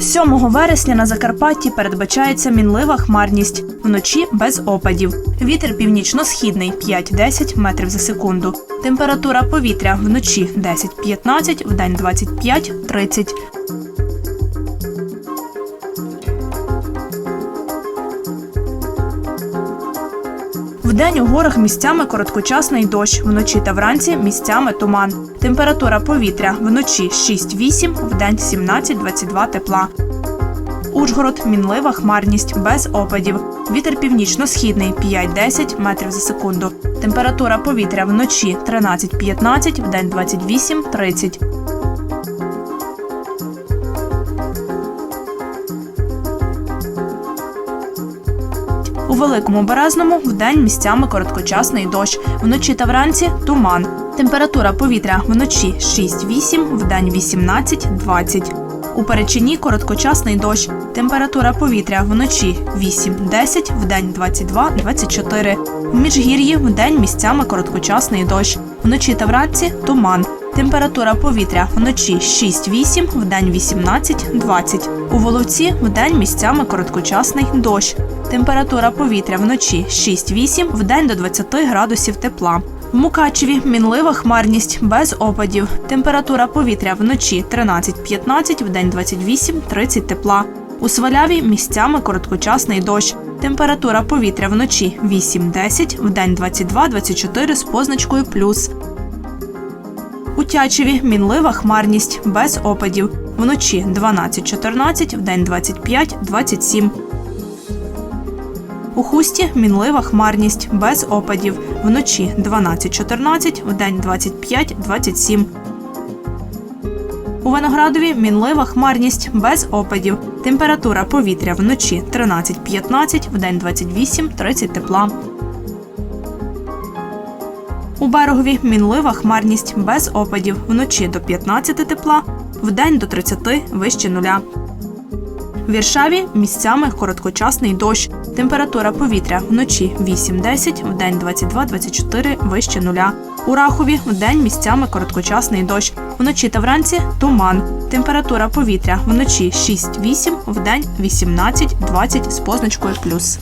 7 вересня на Закарпатті передбачається мінлива хмарність. Вночі без опадів. Вітер північно-східний 5-10 метрів за секунду. Температура повітря вночі 10-15, вдень 25-30. Вдень у горах місцями короткочасний дощ, вночі та вранці місцями туман. Температура повітря вночі 6-8, вдень 17-22 тепла. Ужгород мінлива хмарність без опадів. Вітер північно-східний 5-10 метрів за секунду. Температура повітря вночі 13-15, вдень 28-30. У великому березному вдень місцями короткочасний дощ. Вночі та вранці туман. Температура повітря вночі 6-8, вдень 18-20. У перечині короткочасний дощ. Температура повітря вночі 8-10, вдень 22-24. В міжгір'ї вдень місцями короткочасний дощ. Вночі та вранці туман. Температура повітря вночі 6-8, вдень 18-20. У Воловці вдень місцями короткочасний дощ. Температура повітря вночі 6-8, вдень до 20 градусів тепла. В Мукачеві мінлива хмарність без опадів. Температура повітря вночі 13-15, вдень 28-30 тепла. У Сваляві місцями короткочасний дощ. Температура повітря вночі 8-10, вдень 22-24 з позначкою плюс. У Тячеві мінлива хмарність без опадів. Вночі 12-14, вдень 25-27. У хусті мінлива хмарність без опадів. Вночі 12-14, вдень 25-27. У Виноградові мінлива хмарність без опадів. Температура повітря вночі 13-15, вдень 28-30 тепла. У берегові мінлива хмарність без опадів. Вночі до 15 тепла, вдень до 30 вище нуля. В Віршаві місцями короткочасний дощ. Температура повітря вночі 8-10, вдень 22-24 вище нуля. У Рахові вдень місцями короткочасний дощ. Вночі та вранці туман. Температура повітря вночі 6-8, вдень 18-20 з позначкою плюс.